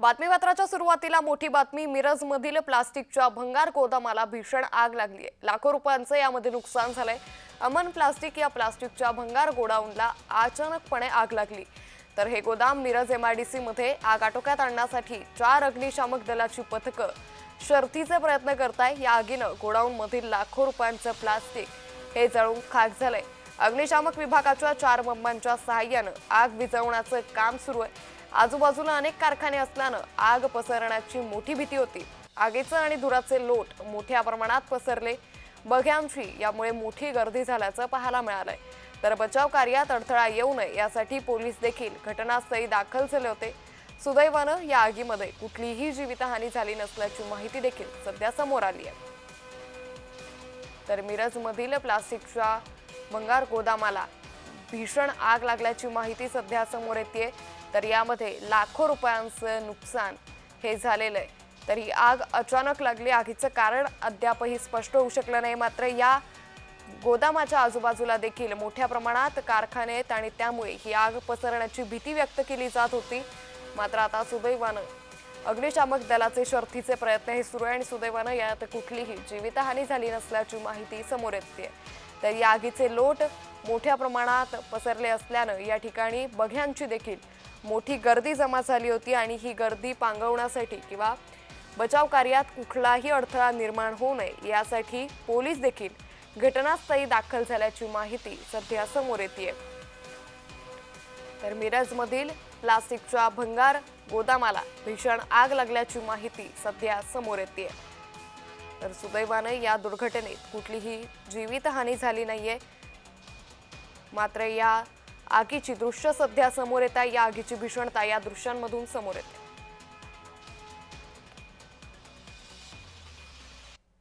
बातमीपत्राच्या सुरुवातीला मोठी बातमी मिरजमधील प्लास्टिकच्या भंगार गोदामाला भीषण आग लागली आहे. लाखो रुपयांचं यामध्ये नुकसान झालंय. अमन प्लास्टिक या प्लास्टिकच्या भंगार गोडाऊनला अचानकपणे आग लागली. तर हे गोदाम मिरज एमआयडीसी मध्ये आग आटोक्यात आणण्यासाठी चार अग्निशामक दलाची पथकं शर्थीचे प्रयत्न करताय. या आगीनं गोडाऊन मधील लाखो रुपयांचं प्लास्टिक हे जळून खाक झालंय. अग्निशामक विभागाच्या चार बंबांच्या सहाय्यानं आग विझवण्याचं काम सुरू आहे. आजूबाजूला अनेक कारखाने असल्यानं आग पसरण्याची मोठी भीती होती. आगीचं आणि धुराचे लोट मोठ्या प्रमाणात पसरले. बघ्यांची यामुळे मोठी गर्दी झाल्याचं पाहायला मिळालंय. तर बचाव कार्यात अडथळा येऊ नये यासाठी पोलीस देखील घटनास्थळी दाखल झाले होते. सुदैवानं या आगीमध्ये कुठलीही जीवितहानी झाली नसल्याची माहिती देखील सध्या समोर आली आहे. तर मिरजमधील प्लास्टिकच्या भंगार गोदामाला भीषण आग लागल्याची माहिती सध्या समोर येते तर यामध्ये लाखो रुपयांचं नुकसान हे झालेलं आहे. तर ही आग अचानक लागली. आगीचं कारण अद्यापही स्पष्ट होऊ शकलं नाही. मात्र या गोदामाच्या आजूबाजूला देखील मोठ्या प्रमाणात कारखाने आहेत आणि त्यामुळे ही आग पसरण्याची भीती व्यक्त केली जात होती. मात्र आता सुदैवानं अग्निशामक दलाचे शर्थीचे प्रयत्न हे सुरू आहे आणि सुदैवानं यात कुठलीही जीवितहानी झाली नसल्याची माहिती समोर येते तर या आगीचे लोट मोठ्या प्रमाणात पसरले असल्यानं या ठिकाणी बघ्यांची देखील मोठी गर्दी जमा झाली होती आणि ही गर्दी पांगवण्यासाठी किंवा बचाव कार्यात कुठलाही अडथळा निर्माण होऊ नये यासाठी पोलीस देखील घटनास्थळी दाखल झाल्याची माहिती सध्या समोर येते तर मिरजमधील प्लास्टिकच्या भंगार गोदामाला भीषण आग लागल्याची माहिती सध्या समोर येते तर सुदैवाने या दुर्घटनेत कुठलीही जीवितहानी झाली नाहीये. मात्र या आगीची दृश्य सध्या समोर येत आहे. या आगीची भीषणता या दृश्यांमधून समोर येते.